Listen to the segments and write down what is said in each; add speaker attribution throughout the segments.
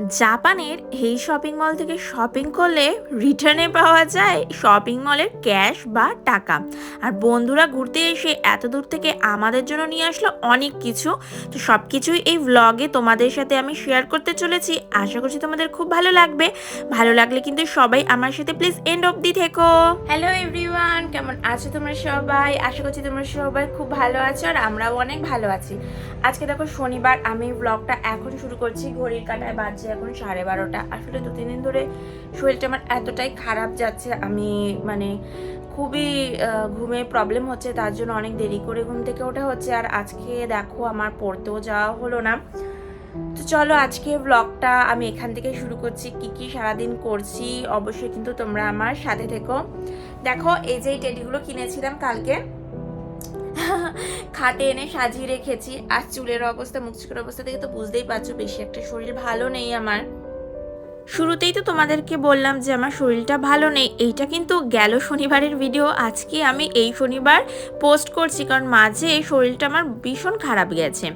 Speaker 1: জাপানের এই shopping mall থেকে শপিং করলে রিটার্নে পাওয়া যায় শপিং মলের ক্যাশ বা টাকা। আর বন্ধুরা ঘুরতে এসে এত দূর থেকে আমাদের জন্য নিয়ে আসলো অনেক কিছু। তো সব কিছুই এই ভ্লগে তোমাদের সাথে আমি শেয়ার করতে চলেছি। আশা করছি তোমাদের খুব ভালো লাগবে। ভালো লাগলে কিন্তু সবাই আমার সাথে প্লিজ এন্ড অবধি থেকো। হ্যালো এভরিওয়ান কেমন আছো তোমরা সবাই? আশা করছি তোমরা সবাই খুব ভালো আছো আর আমরাও অনেক ভালো আছি। আজকে দেখো শনিবার, আমি ব্লগটা এখন শুরু করছি। ঘড়ির কাঁটায় বাজছে এখন সাড়ে বারোটা। আসলে দু তিন দিন ধরে শরীরটা আমার এতটাই খারাপ যাচ্ছে, আমি মানে খুবই ঘুমে প্রবলেম হচ্ছে, তার জন্য অনেক দেরি করে ঘুম থেকে ওঠা হচ্ছে। আর আজকে দেখো আমার পড়তেও যাওয়া হলো না। তো চলো আজকে ব্লগটা আমি এখান থেকে শুরু করছি, কি কি সারাদিন করছি, অবশ্যই কিন্তু তোমরা আমার সাথে থেকো। দেখো, এই যে টেডিগুলো কিনেছিলাম কালকে খাটে এনে সাজিয়ে রেখেছি। আর চুলের অবস্থা, মুখ চুকের অবস্থা থেকে তো বুঝতেই পারছ, বেশি একটা শরীর ভালো নেই আমার। শুরুতেই তো তোমাদেরকে বললাম যে আমার শরীরটা ভালো নেই, এইটা কিন্তু গেল শনিবারের ভিডিও আজকে আমি এই শনিবার পোস্ট করছি, কারণ মাঝে এই শরীরটা আমার ভীষণ খারাপ গেছে।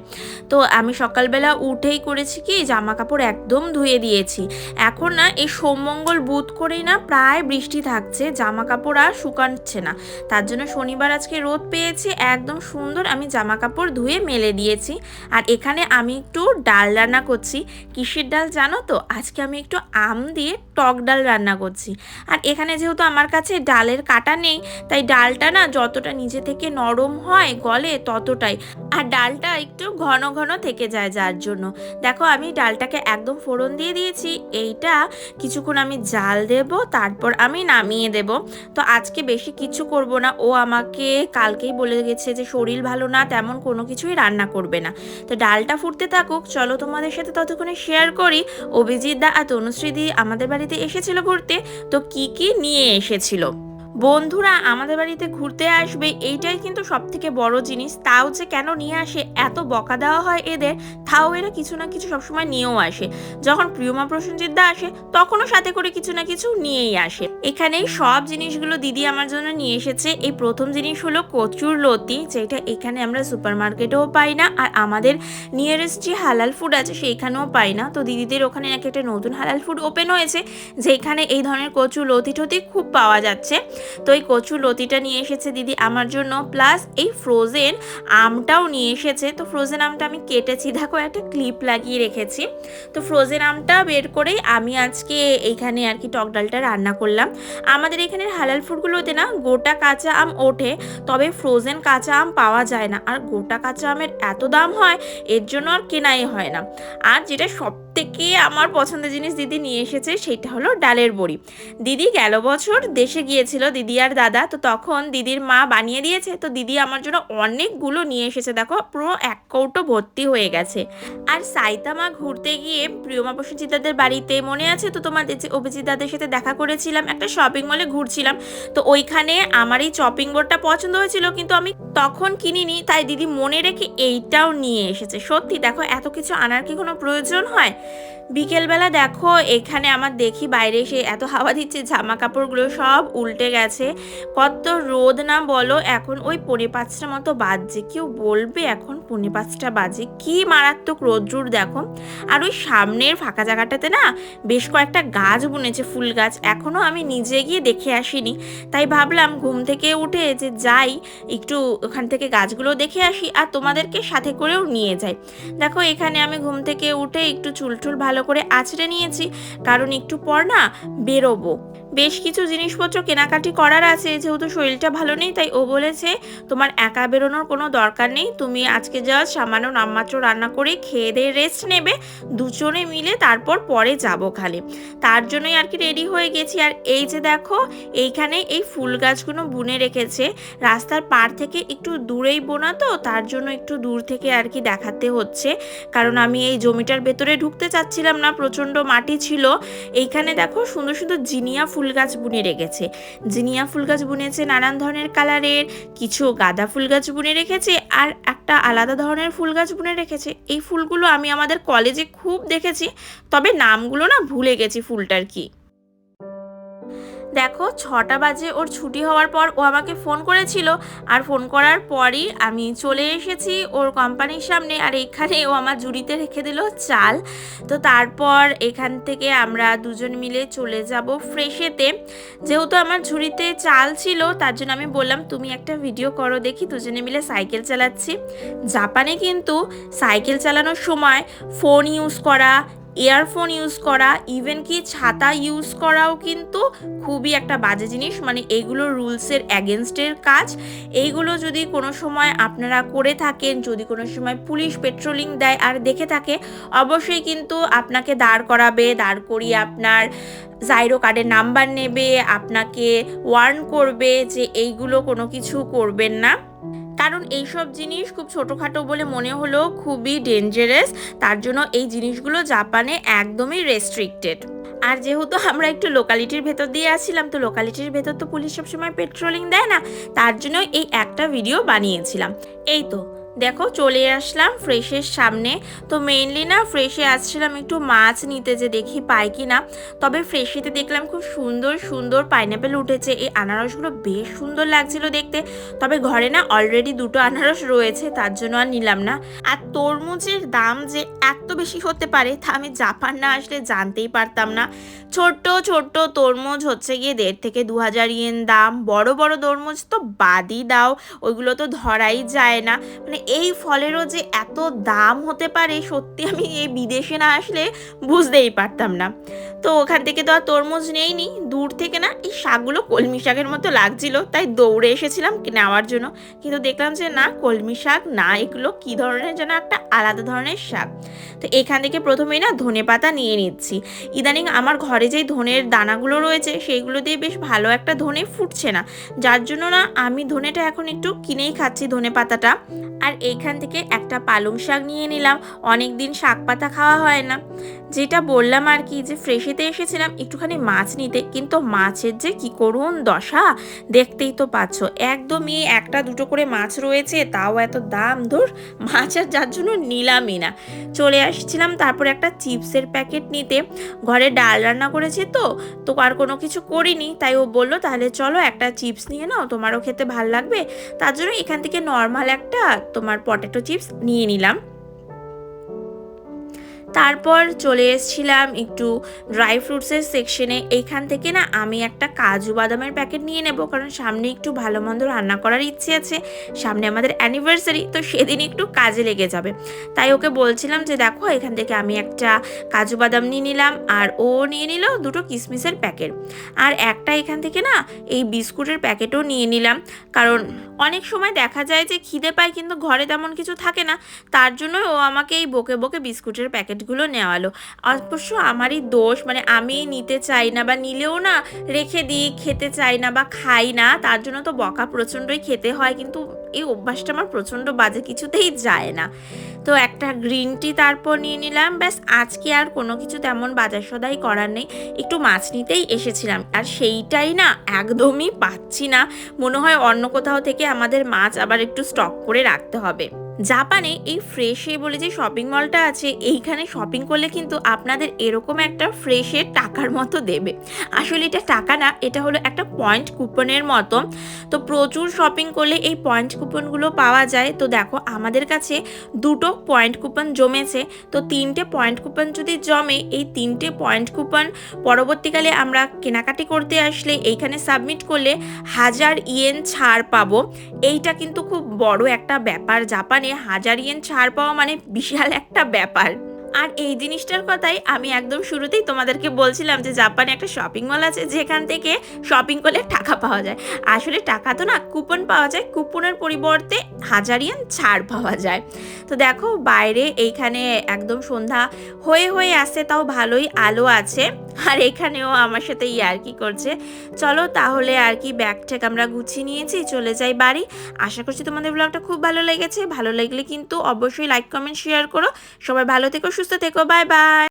Speaker 1: তো আমি সকালবেলা উঠেই করেছি কি জামা কাপড় একদম ধুয়ে দিয়েছি। এখন না, এই সোমমঙ্গল বুধ করেই না প্রায় বৃষ্টি থাকছে জামা কাপড় আর শুকাচ্ছে না। তার জন্য শনিবার আজকে রোদ পেয়েছি, একদম সুন্দর আমি জামা কাপড় ধুয়ে মেলে দিয়েছি। আর এখানে আমি একটু ডাল রান্না করছি। কিসের ডাল জানো তো? আজকে আমি একটু আম দিয়ে টক ডাল রান্না করছি। আর এখানে যেহেতু আমার কাছে ডালের কাটা নেই, তাই ডালটা না যতটা নিজে থেকে নরম হয় গলে ততটাই। আর ডালটা একটু ঘন ঘন থেকে যায় যার জন্য। দেখো আমি ডালটাকে একদম ফোড়ন দিয়ে দিয়েছি, এইটা কিছুক্ষণ আমি জাল দেব, তারপর আমি নামিয়ে দেব। তো আজকে বেশি কিছু করব না, ও আমাকে কালকেই বলে গেছে যে শরীর ভালো না, তেমন কোনো কিছুই রান্না করবে না। তো ডালটা ফুটতে থাকুক, চলো তোমাদের সাথে ততক্ষণে শেয়ার করি। অভিজিৎ দা আর তনুশ্রীদি আমাদের বাড়িতে এসেছিল ঘুরতে তো কি কি নিয়ে এসেছিল? বন্ধুরা, আমাদের বাড়িতে ঘুরতে আসবে, এইটাই কিন্তু সব থেকে বড় জিনিস। তাও যে কেন নিয়ে আসে, এত বকা দেওয়া হয় এদের, তাও এরা কিছু না কিছু সবসময় নিয়েও আসে। যখন প্রিয়মা প্রসেনজিৎ দা আসে, তখনও সাথে করে কিছু না কিছু নিয়েই আসে। এখানে সব জিনিসগুলো দিদি আমার জন্য নিয়ে এসেছে। এই প্রথম জিনিস হলো কচুর লতি, যেটা এখানে আমরা সুপার মার্কেটেও পাই না, আর আমাদের নিয়ারেস্ট যে হালাল ফুড আছে, সেইখানেও পাই না। তো দিদিদের ওখানে নাকি একটা নতুন হালাল ফুড ওপেন হয়েছে, যেখানে এই ধরনের কচু লতি টতি খুব পাওয়া যাচ্ছে। তো এই কচু লতিটা নিয়ে এসেছে দিদি আমার জন্য প্লাস এই ফ্রোজেন আমটাও নিয়ে এসেছে। তো ফ্রোজেন আমটা আমি কেটেছি, দেখো একটা ক্লিপ লাগিয়ে রেখেছি। তো ফ্রোজেন আমটা বের করেই আমি আজকে এইখানে আর কি টক ডালটা রান্না করলাম। আমাদের এখানের হালাল ফুডগুলোতে না গোটা কাঁচা আম ওঠে, তবে ফ্রোজেন কাঁচা আম পাওয়া যায় না। আর গোটা কাঁচা আমের এত দাম হয়, এর জন্য আর কেনাই হয় না। আর যেটা সব থেকে আমার পছন্দের জিনিস দিদি নিয়ে এসেছে, সেটা হলো ডালের বড়ি। দিদি গেল বছর দেশে গিয়েছিল দিদি আর দাদা, তো তখন দিদির মা বানিয়ে দিয়েছে, তো দিদি আমার জন্য অনেকগুলো নিয়ে এসেছে। দেখো, পুরো এক কৌটো ভর্তি হয়ে গেছে। আর সাইতামা ঘুরতে গিয়ে প্রিয়মা প্রসেনজিতাদের বাড়িতে মনে আছে? তো তোমাদের যে অভিজিৎ দাদের সাথে দেখা করেছিলাম, একটা শপিং মলে ঘুরছিলাম। তো ওইখানে আমার এই চপিং বোর্ডটা পছন্দ হয়েছিল, কিন্তু আমি তখন কিনিনি, তাই দিদি মনে রেখে এইটাও নিয়ে এসেছে। সত্যি দেখো, এত কিছু আনার কি কোনো প্রয়োজন হয়? বিকেলবেলা দেখো, এখানে আমার দেখি বাইরে এসে এত হাওয়া দিচ্ছে জামা কাপড়গুলো সব উল্টে গেছে। কত রোদ না বলো, এখন ওই পৌনে পাঁচটা মতো বাজছে। কেউ বলবে এখন পৌনে পাঁচটা বাজে। কি মারাত্মক রোদ্রুর দেখো। আর ওই সামনের ফাঁকা জায়গাটাতে না বেশ কয়েকটা গাছ বুনেছে, ফুল গাছ। এখনও আমি নিজে গিয়ে দেখে আসিনি। তাই ভাবলাম ঘুম থেকে উঠে যে যাই, একটু ওখান থেকে গাছগুলো দেখে আসি আর তোমাদেরকে সাথে করেও নিয়ে যাই। দেখো, এখানে আমি ঘুম থেকে উঠে একটু চুল টুল ভালো করে আছড়ে নিয়েছি, কারণ একটু পর না বেরোবো। বেশ কিছু জিনিসপত্র কেনাকাটি করার আছে, যেহেতু শরীরটা ভালো নেই, তাই ও বলেছে, তোমার একা বেরোনোর কোনো দরকার নেই, তুমি আজকে যা সামান্য নামমাত্র রান্না করে খেয়ে দিয়ে রেস্ট নেবে, দুজনে মিলে তারপর পরে যাব খালি। তার জন্যই আর কি রেডি হয়ে গেছি। আর এই যে দেখো, এইখানে এই ফুল গাছগুলো বুনে রেখেছে, রাস্তার পার থেকে একটু দূরেই বোনা তো, তার জন্য একটু দূর থেকে আর কি দেখাতে হচ্ছে, কারণ আমি এই জমিটার ভেতরে ঢুকতে চাচ্ছিলাম না, প্রচণ্ড মাটি ছিল। এইখানে দেখো সুন্দর সুন্দর জিনিয়া ফুল গাছ বুনে রেখেছে। জিনিয়া ফুল গাছ বুনেছে নানান ধরনের কালারের, কিছু গাঁদা ফুল গাছ বুনে রেখেছে আর একটা আলাদা ধরনের ফুল গাছ বুনে রেখেছে। এই ফুলগুলো আমি আমাদের কলেজে খুব দেখেছি, তবে নামগুলো না ভুলে গেছি ফুলটার কি। দেখো, ছটা বাজে, ওর ছুটি হওয়ার পর ও আমাকে ফোন করেছিল। আর ফোন করার পরই আমি চলে এসেছি ওর কোম্পানির সামনে। আর এখানে ও আমার জুড়িতে রেখে দিল চাল। তো তারপর এখান থেকে আমরা দুজন মিলে চলে যাব ফ্রেশেতে যেহেতু আমার ঝুড়িতে চাল ছিল, তার জন্য আমি বললাম, তুমি একটা ভিডিও করো দেখি, দুজনে মিলে সাইকেল চালাচ্ছি। জাপানে কিন্তু সাইকেল চালানোর সময় ফোন ইউজ করা ইয়ারফোন ইউজ করা ইভেন কি ছাতা ইউজ করাও কিন্তু খুবই একটা বাজে জিনিস। মানে এইগুলো রুলসের অ্যাগেনস্টের কাজ। এইগুলো যদি কোনো সময় আপনারা করে থাকেন, যদি কোনো সময় পুলিশ পেট্রোলিং দেয় আর দেখে থাকে, অবশ্যই কিন্তু আপনাকে দাঁড় করাবে, দাঁড় করিয়ে আপনার জাইরো কার্ডের নাম্বার নেবে, আপনাকে ওয়ার্ন করবে যে এইগুলো কোনো কিছু করবেন না। কারণ এই সব জিনিস খুব ছোটোখাটো বলে মনে হলো খুবই ডেঞ্জারাস তার জন্য এই জিনিসগুলো জাপানে একদমই রেস্ট্রিক্টেড আর যেহেতু আমরা একটু লোকালিটির ভেতর দিয়ে আসছিলাম তো লোকালিটির ভেতর তো পুলিশ সবসময় পেট্রোলিং দেয় না। তার জন্য এই একটা ভিডিও বানিয়েছিলাম। এই তো দেখো চলে আসলাম ফ্রেশের সামনে। তো মেইনলি না ফ্রেশে আসছিলাম একটু মাছ নিতে যে দেখি পাই কি না তবে ফ্রেশেতে দেখলাম খুব সুন্দর সুন্দর পাইনাপেল উঠেছে। এই আনারসগুলো বেশ সুন্দর লাগছিল দেখতে। তবে ঘরে না অলরেডি দুটো আনারস রয়েছে, তার জন্য আর নিলাম না। আর তরমুজের দাম যে এত বেশি হতে পারে তা আমি জাপান না আসলে জানতেই পারতাম না। ছোট্ট ছোট্ট তরমুজ হচ্ছে গিয়ে দেড় থেকে দু হাজার ইয়েন দাম। বড় বড় তরমুজ তো বাদই দাও, ওইগুলো তো ধরাই যায় না। মানে এই ফলেরও যে এত দাম হতে পারে সত্যি আমি এই বিদেশে না আসলে বুঝতেই পারতাম না। তো ওখান থেকে তো আর তরমুজ নেইনি। দূর থেকে না এই শাকগুলো কলমি শাকের মতো লাগছিল, তাই দৌড়ে এসেছিলাম নেওয়ার জন্য। কিন্তু দেখলাম যে না, কলমি শাক না, এগুলো কী ধরনের যেন একটা আলাদা ধরনের শাক। তো এখান থেকে প্রথমেই না ধনে পাতা নিয়ে নিচ্ছি। ইদানিং আমার ঘরে যেই ধনের দানাগুলো রয়েছে, সেইগুলো দিয়ে বেশ ভালো একটা ধনে ফুটছে না। যার জন্য না আমি ধনেটা এখন একটু কিনেই খাচ্ছি ধনে পাতাটা। আর এইখান থেকে একটা পালং শাক নিয়ে নিলাম। অনেক দিন শাক পাতা খাওয়া হয় না। যেটা বললাম আর কি, যে ফ্রেশিতে এসেছিলাম একটুখানি মাছ নিতে, কিন্তু মাছের যে কি করুন দশা দেখতেই তো পাচ্ছ। একদমই একটা দুটো করে মাছ রয়েছে, তাও এত দাম, ধর, মাছ আর যার জন্য নিলামই না। চলে আসছিলাম তারপর একটা চিপসের প্যাকেট নিতে। ঘরে ডাল রান্না করেছি তো তো আর কোনো কিছু করিনি, তাই ও বলল, তাহলে চলো একটা চিপস নিয়ে নাও, তোমারও খেতে ভালো লাগবে। তার জন্য এখান থেকে নর্মাল একটা তোমার পটেটো চিপস নিয়ে নিলাম। তারপর চলে এসেছিলাম একটু ড্রাই ফ্রুটসের সেকশনে এইখান থেকে না আমি একটা কাজু বাদামের প্যাকেট নিয়ে নেব, কারণ সামনে একটু ভালো মন্দ রান্না করার ইচ্ছে আছে। সামনে আমাদের অ্যানিভার্সারি তো সেদিন একটু কাজে লেগে যাবে। তাই ওকে বলছিলাম যে, দেখো, এখান থেকে আমি একটা কাজু বাদাম নিয়ে নিলাম। আর ও নিয়ে নিল দুটো কিশমিশের প্যাকেট আর একটা এখান থেকে না এই বিস্কুটের প্যাকেটও নিয়ে নিলাম। কারণ অনেক সময় দেখা যায় যে খিদে পায়, কিন্তু ঘরে তেমন কিছু থাকে না। তার জন্য ও আমাকে এই বকে বকে বিস্কুটের প্যাকেটগুলো নেওয়ালো। অবশ্য আমারই দোষ মানে আমি নিতে চাই না বা নিলেও না রেখে দিই, খেতে চাই না বা খাই না, তার জন্য তো বকা প্রচণ্ডই খেতে হয়, কিন্তু এই অভ্যাসটা আমার প্রচণ্ড বাজে, কিছুতেই যায় না। তো একটা গ্রিন টি তারপর নিয়ে নিলাম, ব্যাস আজকে আর কোনো কিছু তেমন বাজার সদাই করার নেই। একটু মাছ নিতেই এসেছিলাম, আর সেইটাই না একদমই পাচ্ছি না। মনে হয় অন্য কোথাও থেকে আমাদের মাছ আবার একটু স্টক করে রাখতে হবে। জাপানে এই ফ্রেশে বলে যে শপিং মলটা আছে, এইখানে শপিং করলে কিন্তু আপনাদের এরকম একটা ফ্রেশের টাকার মতো দেবে। আসলে এটা টাকা না, এটা হলো একটা পয়েন্ট কুপনের মতো। তো প্রচুর শপিং করলে এই পয়েন্ট কুপনগুলো পাওয়া যায়। তো দেখো, আমাদের কাছে দুটো পয়েন্ট কুপন জমেছে। তো তিনটে পয়েন্ট কুপন যদি জমে, এই তিনটে পয়েন্ট কুপন পরবর্তীকালে আমরা কেনাকাটি করতে আসলে এইখানে সাবমিট করলে হাজার ইয়েন ছাড় পাবো। এইটা কিন্তু খুব বড় একটা ব্যাপার। জাপানে হাজার ইয়েন ছাড় পাওয়া মানে বিশাল একটা ব্যাপার। আর এই জিনিসটার কথাই আমি একদম শুরুতেই তোমাদেরকে বলছিলাম যে জাপানে একটা শপিং মল আছে যেখান থেকে শপিং করলে টাকা পাওয়া যায়। আসলে টাকা তো না কুপন পাওয়া যায় কুপনের পরিবর্তে হাজারিয়ান ছাড় পাওয়া যায়। তো দেখো, বাইরে এইখানে একদম সন্ধ্যা হয়ে হয়ে আসছে, তাও ভালোই আলো আছে। আর এখানেও আমার সাথে ইয়ার্কি করছে। চলো তাহলে আর কি ব্যাগ ঠ্যাগ আমরা গুছিয়ে নিয়েছি, চলে যাই বাড়ি। আশা করছি তোমাদের ব্লগটা খুব ভালো লেগেছে। ভালো লাগলে কিন্তু অবশ্যই লাইক কমেন্ট শেয়ার করো। সবাই ভালো থেকো, সুস্থ থেকো বাই বাই